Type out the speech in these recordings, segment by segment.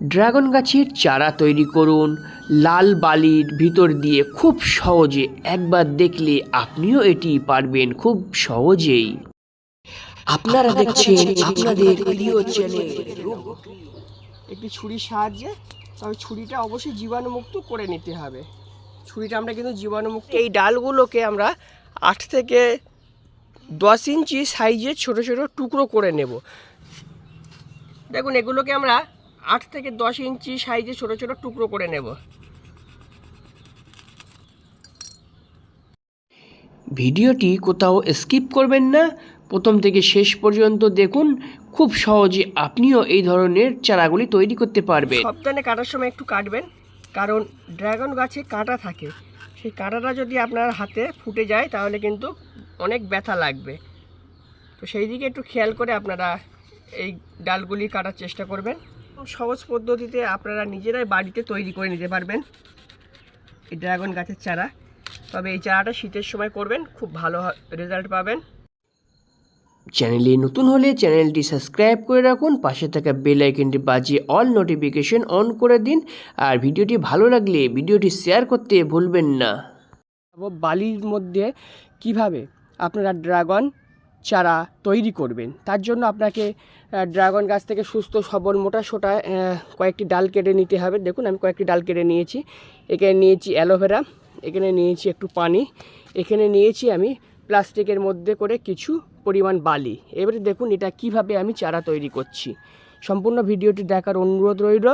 Dragon গাছের চারা তৈরি করুন। লাল বালির ভিতর দিয়ে খুব সহজে একবার দেখলে আপনিও এটি পারবেন খুব সহজেই। আপনারা দেখছেন আপনাদের প্রিয় চ্যানেল একটি ছুরির সাহায্যে তবে ছুরিটা অবশ্যই জীবাণুমুক্ত করে নিতে হবে। ছুরিটা আমরা কিন্তু জীবাণুমুক্ত এই ডালগুলোকে আমরা আট থেকে দশ ইঞ্চি সাইজের ছোট ছোট টুকরো করে নেব। দেখুন এগুলোকে আমরা আট থেকে দশ ইঞ্চি সাইজে ছোট ছোট টুকরো করে নেব। ভিডিওটি কোথাও স্কিপ করবেন না। প্রথম থেকে শেষ পর্যন্ত দেখুন খুব সহজে আপনিও এই ধরনের চারাগুলি তৈরি করতে পারবেন। সপ্তাহে কাটার সময় একটু কাটবেন কারণ ড্রাগন গাছে কাঁটা থাকে। সেই কাঁটাটা যদি আপনার হাতে ফুটে যায় তাহলে কিন্তু অনেক ব্যথা লাগবে। তো সেই দিকে একটু খেয়াল করে আপনারা এই ডালগুলি কাটার চেষ্টা করবেন। সহজ পদ্ধতিতে আপনারা নিজেরাই বাড়িতে তৈরি করে নিতে পারবেন। এই ড্রাগন গাছের চারা। তবে এই চারাটা শীতের সময় করবেন খুব ভালো রেজাল্ট পাবেন। চ্যানেলে নতুন হলে চ্যানেলটি সাবস্ক্রাইব করে রাখুন পাশে থাকা বেল আইকনটি বাজিয়ে অল নোটিফিকেশন অন করে দিন আর ভিডিওটি ভালো লাগলে ভিডিওটি শেয়ার করতে ভুলবেন না। বালির মধ্যে কীভাবে আপনারা ড্রাগন চারা তৈরি করবেন। তার জন্য আপনাকে ড্রাগন গাছ থেকে সুস্থ, সবল, মোটা, সোটা কয়েকটি ডাল কেটে নিতে হবে। দেখুন, আমি কয়েকটি ডাল কেটে নিয়েছি। এখানে নিয়েছি অ্যালোভেরা, এখানে নিয়েছি একটু পানি, এখানে নিয়েছি আমি প্লাস্টিকের মধ্যে করে কিছু পরিমাণ বালি। এবারে দেখুন, এটা কীভাবে আমি চারা তৈরি করছি। সম্পূর্ণ ভিডিওটি দেখার অনুরোধ রইল,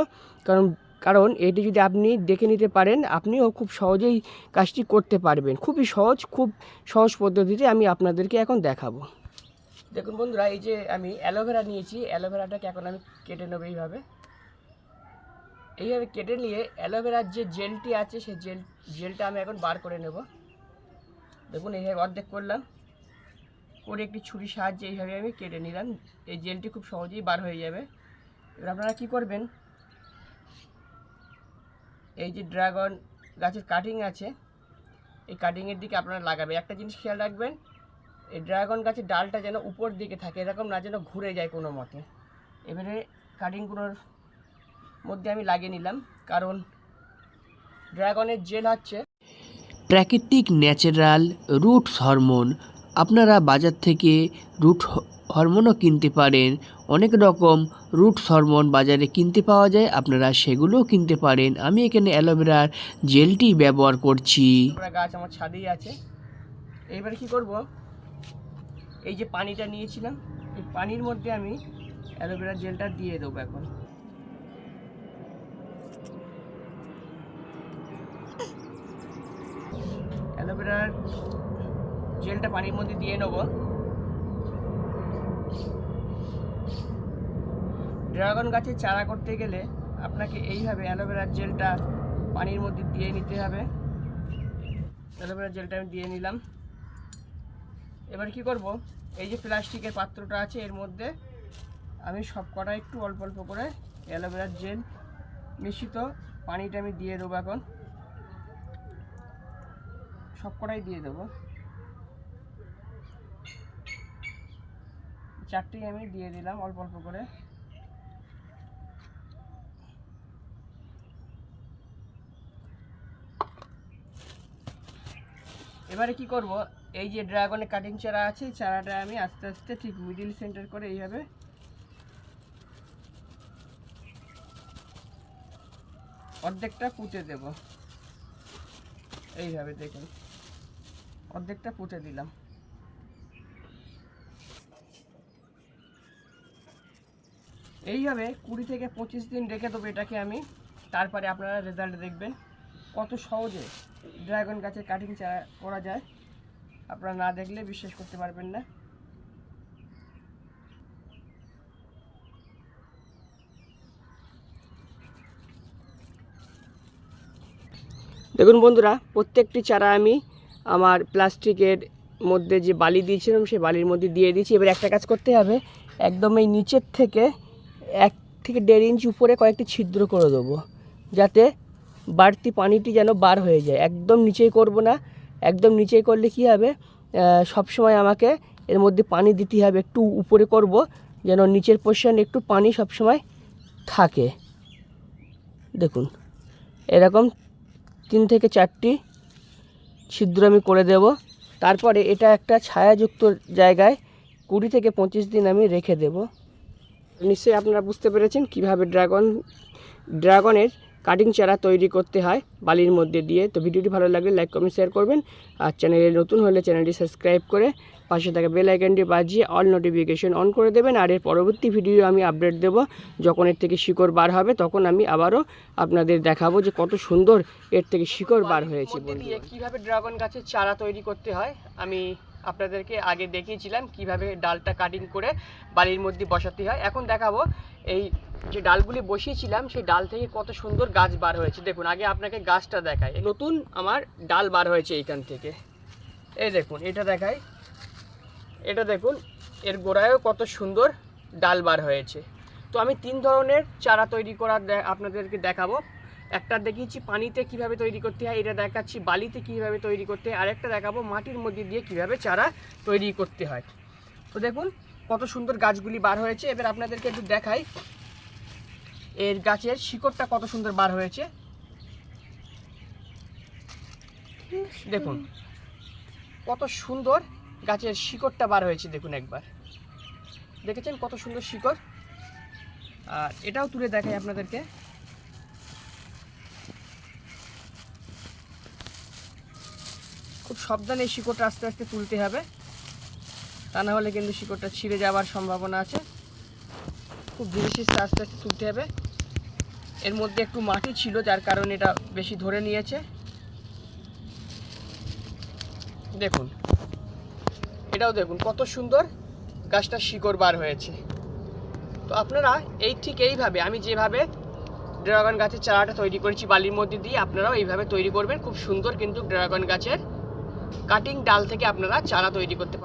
কারণ কারণ এটি যদি আপনি দেখে নিতে পারেন, আপনিও খুব সহজেই কাজটি করতে পারবেন। খুবই সহজ, খুব সহজ পদ্ধতিতে আমি আপনাদেরকে এখন দেখাবো। দেখুন বন্ধুরা, এই যে আমি অ্যালোভেরা নিয়েছি। অ্যালোভেরাটাকে এখন আমি কেটে নেব এইভাবে। এইভাবে কেটে নিয়ে অ্যালোভেরার যে জেলটি আছে সেই জেল জেলটা আমি এখন বার করে নেব। দেখুন, এইভাবে অর্ধেক করলাম। করে একটি ছুরির সাহায্যে এইভাবে আমি কেটে নিলাম। এই জেলটি খুব সহজেই বার হয়ে যাবে। এবার আপনারা কী করবেন? এই যে ড্রাগন গাছের কাটিং আছে, এই কাটিংয়ের দিকে আপনারা লাগাবে একটা জিনিস খেয়াল রাখবেন এই ড্রাগন গাছের ডালটা যেন উপর দিকে থাকে এরকম না যেন ঘুরে যায় কোনো মতে। এবারে কাটিংগুলোর মধ্যে আমি লাগিয়ে নিলাম কারণ ড্রাগনের জেল হচ্ছে। প্রাকৃতিক ন্যাচারাল রুট হরমোন আপনারা বাজার থেকে রুট হরমোনও কিনতে পারেন। অনেক রকম রুট হরমোন বাজারে কিনতে পাওয়া যায় আপনারা সেগুলোও কিনতে পারেন। আমি এখানে অ্যালোভেরার জেলটি ব্যবহার করছি। গাছ আমার ছাদেই আছে। এইবারে কি করব? এই যে পানিটা নিয়েছিলাম, এই পানির মধ্যে আমি অ্যালোভেরা জেলটা দিয়ে দেবো এখন। অ্যালোভেরার জেলটা পানির মধ্যে দিয়ে নেব। ড্রাগন গাছের চারা করতে গেলে আপনাকে এইভাবে অ্যালোভেরার জেলটা পানির মধ্যে দিয়ে নিতে হবে। অ্যালোভেরার জেলটা আমি দিয়ে নিলাম। এবার কি করব? এই যে প্লাস্টিকের পাত্রটা আছে, এর মধ্যে আমি সব কটা একটু অল্প অল্প করে অ্যালোভেরার জেল মিশ্রিত পানিটা আমি দিয়ে দেবো এখন। সব কটাই দিয়ে দেবো। চারটেই আমি দিয়ে দিলাম অল্প অল্প করে। এবারে কি করব? এই যে ড্রাগনের কাটিং চারা আছে চারাটা আমি আস্তে আস্তে ঠিক মিডিল সেন্টার করে এইভাবে অর্ধেকটা পুঁতে দেব। এইভাবে দেখুন, অর্ধেকটা পুঁতে দিলাম। এইভাবে কুড়ি থেকে পঁচিশ দিন রেখে দেবো এটাকে আমি, তারপরে আপনারা রেজাল্ট দেখবেন। কত সহজে ড্রাগন গাছের কাটিং চারা করা যায়। আপনারা না দেখলে বিশ্বাস করতে পারবেন না। দেখুন বন্ধুরা, প্রত্যেকটি চারা আমি আমার প্লাস্টিকের মধ্যে যে বালি দিয়েছিলাম, সেই বালির মধ্যে দিয়ে দিয়েছি। এবার একটা কাজ করতে হবে, একদম এই নিচের থেকে এক থেকে দেড় ইঞ্চ উপরে কয়েকটি ছিদ্র করে দেবো, যাতে বাড়তি পানিটি যেন বার হয়ে যায়। একদম নিচেই করব না। একদম নিচেই করলে কি হবে? সব সময় আমাকে এর মধ্যে পানি দিতে হবে। একটু উপরে করব, যেন নিচের পোর্শন একটু পানি সব সময় থাকে। দেখুন, এরকম তিন থেকে চারটি ছিদ্র আমি করে দেব। তারপরে এটা একটা ছায়াযুক্ত জায়গায় কুড়ি থেকে পঁচিশ দিন আমি রেখে দেব। নিশ্চয়ই আপনারা বুঝতে পেরেছেন কীভাবে ড্রাগন, ড্রাগনের কাটিং চারা তৈরি করতে হয় বালির মধ্যে দিয়ে। তো ভিডিওটি ভালো লাগলে লাইক কমেন্ট শেয়ার করবেন। আর চ্যানেলে নতুন হলে চ্যানেলটি সাবস্ক্রাইব করে পাশে থাকা বেল আইকনটি বাজিয়ে অল নোটিফিকেশন অন করে দেবেন। আর এর পরবর্তী ভিডিও আমি আপডেট দেব যখন এর থেকে শিকড় বার হবে তখন আমি আবারও আপনাদের দেখাবো যে কত সুন্দর এর থেকে শিকড় বার হয়েছে কীভাবে ড্রাগন গাছের চারা তৈরি করতে হয় আমি আপনাদেরকে আগে দেখিয়েছিলাম কীভাবে ডালটা কাটিং করে বালির মধ্যে বসাতে হয়। এখন দেখাবো এই যে ডালগুলি বসিয়েছিলাম, সেই ডাল থেকে কত সুন্দর গাছ বার হয়েছে। দেখুন, আগে আপনাকে গাছটা দেখায় নতুন আমার ডাল বার হয়েছে এইখান থেকে। এই দেখুন, এটা দেখায় এটা দেখুন, এর গোড়ায়ও কত সুন্দর ডাল বার হয়েছে। তো আমি তিন ধরনের চারা তৈরি করার আপনাদেরকে দেখাবো। একটা দেখিয়েছি, পানিতে কীভাবে তৈরি করতে হয়, এটা দেখাচ্ছি, বালিতে কীভাবে তৈরি করতে হয়, আরেকটা দেখাবো, মাটির মধ্যে দিয়ে কীভাবে চারা তৈরি করতে হয়। তো দেখুন, কত সুন্দর গাছগুলি বার হয়েছে। এবার আপনাদেরকে একটু দেখাই এর গাছের শিকড়টা কত সুন্দর বার হয়েছে? দেখুন। কত সুন্দর গাছের শিকড়টা বার হয়েছে, দেখুন একবার। দেখেছেন কত সুন্দর শিকড়? আর এটাও তুলে দেখাই আপনাদেরকে। খুব সাবধানে এই শিকড়টা আস্তে আস্তে তুলতে হবে। তা না হলে কিন্তু শিকড়টা ছিঁড়ে যাওয়ার সম্ভাবনা আছে। খুব ধীরে আস্তে আস্তে তুলতে হবে। এর মধ্যে একটু মাটি ছিল, যার কারণে এটা বেশি ধরে নিয়েছে। দেখুন, এটাও দেখুন, কত সুন্দর গাছটা শিকড় বার হয়েছে। তো আপনারা এই ঠিক এইভাবে, আমি যেভাবে ড্রাগন গাছের চারাটা তৈরি করেছি বালির মধ্যে দিয়ে, আপনারাও এইভাবে তৈরি করবেন। খুব সুন্দর কিন্তু ড্রাগন গাছের কাটিং ডাল থেকে আপনারা চারা তৈরি করতে পারেন